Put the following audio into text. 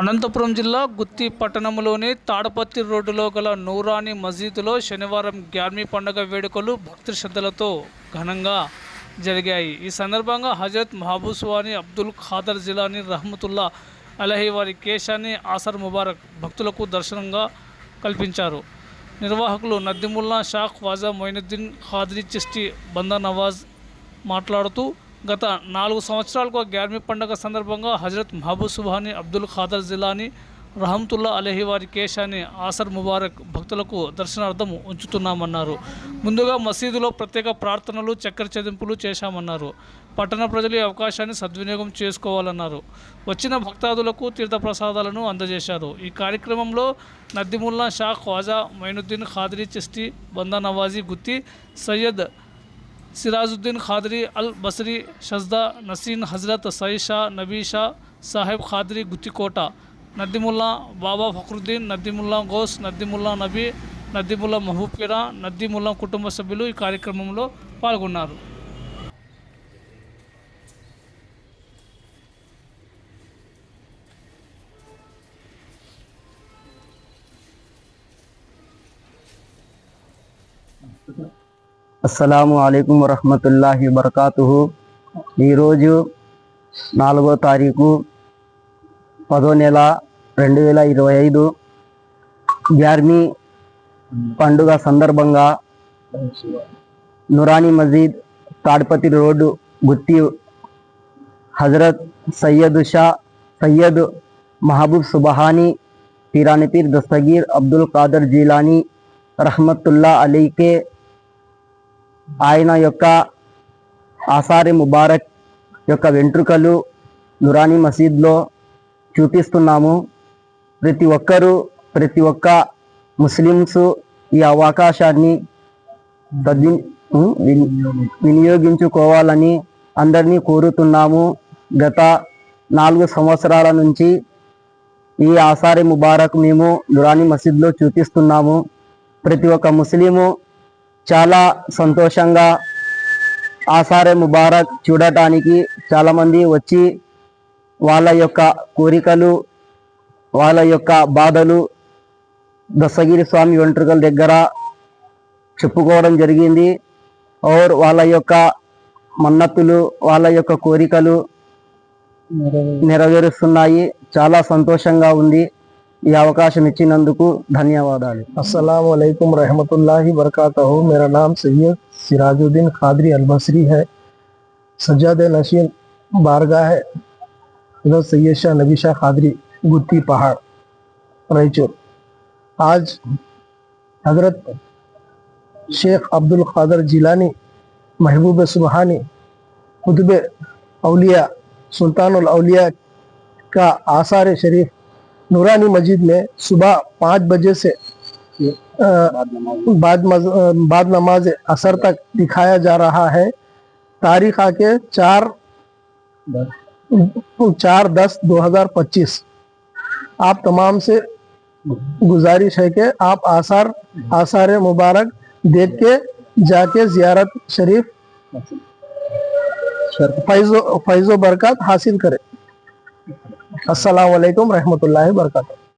అనంతపురం జిల్లా గుత్తి పట్టణంలోని తాడపత్తి రోడ్డులో గల నూరాని మసీదులో శనివారం గ్యార్మీ పండుగ వేడుకలు భక్తి శ్రద్ధలతో ఘనంగా జరిగాయి. ఈ సందర్భంగా హజరత్ మహబూస్వాని అబ్దుల్ ఖాదర్ జిలాని రహమతుల్లా అలహి వారి కేశాన్ని ఆసర్ ముబారక్ భక్తులకు దర్శనంగా కల్పించారు. నిర్వాహకులు నద్దిముల్లా షాక్ వాజా మొయినుద్దీన్ ఖాద్రీ చిస్టి బందా నవాజ్ మాట్లాడుతూ గత నాలుగు సంవత్సరాలకు గ్యార్మీ పండుగ సందర్భంగా హజరత్ మహబూబ్ సుబాని అబ్దుల్ ఖాదర్ జిలాని రహమతుల్లా అలహి వారి కేశాన్ని ఆసర్ ముబారక్ భక్తులకు దర్శనార్థం ఉంచుతున్నామన్నారు. ముందుగా మసీదులో ప్రత్యేక ప్రార్థనలు చక్కెర చెదింపులు చేశామన్నారు. పట్టణ ప్రజలు ఈ అవకాశాన్ని సద్వినియోగం చేసుకోవాలన్నారు. వచ్చిన భక్తాదులకు తీర్థప్రసాదాలను అందజేశారు. ఈ కార్యక్రమంలో నద్దిముల్లా షా ఖ్వాజా మైనుద్దీన్ ఖాద్రీ చిస్టి బందా నవాజీ గుత్తి సయ్యద్ సిరాజుద్దీన్ ఖాద్రీ అల్ బసరీ షజ్దా నసీన్ హజరత్ సయీ షా నబీ షా సాహెబ్ ఖాద్రీ గుత్తికోట నద్దిముల్లా బాబా ఫక్రుద్దీన్ నద్దిముల్లా గోస్ నద్దిముల్లా నబీ నద్దిముల్లా మహబూబ్పిరా నద్దిముల్లా కుటుంబ సభ్యులు ఈ కార్యక్రమంలో పాల్గొన్నారు. అస్సలాము అలైకుం వరహమతుల్లాహి వబర్కాతుహు. ఈరోజు నాలుగో తారీఖు పదో నెల రెండు వేల ఇరవై ఐదు. గ్యార్మీ పండుగ సందర్భంగా నురానీ మజీద్ తాడిపతి రోడ్డు గుత్తి హజరత్ సయ్యద్ షా సయ్యద్ మహబూబ్ సుబహానీ పీరానిపీర్ దస్తగీర్ అబ్దుల్ ఖాదర్ జీలానీ రహమతుల్లా అలీకే ఆయన యొక్క ఆసారి ముబారక్ యొక్క వెంట్రుకలు నురానీ మసీద్లో చూపిస్తున్నాము. ప్రతి ఒక్కరూ ప్రతి ఒక్క ముస్లిమ్స్ ఈ అవకాశాన్ని సద్వి వినియోగించుకోవాలని అందరినీ కోరుతున్నాము. గత నాలుగు సంవత్సరాల నుంచి ఈ ఆసారి ముబారక్ మేము నురానీ మసీద్లో చూపిస్తున్నాము. ప్రతి ఒక్క ముస్లిము చాలా సంతోషంగా ఆసారే ముబారక్ చూడటానికి చాలామంది వచ్చి వాళ్ళ యొక్క కోరికలు వాళ్ళ యొక్క బాధలు దశగిరి స్వామి వెంట్రుకల దగ్గర చెప్పుకోవడం జరిగింది. ఓర్ వాళ్ళ యొక్క మన్నతులు వాళ్ళ యొక్క కోరికలు నెరవేరుస్తున్నాయి. చాలా సంతోషంగా ఉంది. ఈ అవకాశం ఇచ్చినందుకు ధన్యవాదాలు अस्सलाम वालेकुम रहमतुल्लाहि वरकातहू मेरा नाम सैयद सिराजुद्दीन खादरी अलबसरी है सज्जाद नशीन बारगाह है हजरत सैयद शाह नबी शाह खादरी गुत्ती पहाड़ रायचूर आज हजरत शेख अब्दुल खादर जिलानी महबूब सुबहानी कुतुब अलिया सुल्तानुल अलिया का आसार शरीफ नूरानी मस्जिद में सुबह पाँच बजे से बाद मज- बाद नमाज़ असर तक दिखाया जा रहा है। तारीख आके चार चार दस दो हज़ार पच्चीस। आप तमाम से गुजारिश है कि आप आसार आसार मुबारक देख के जाके जियारत शरीफ, फैजो फैजो बरकत हासिल करें। असलकम रहमतुल्ला वरक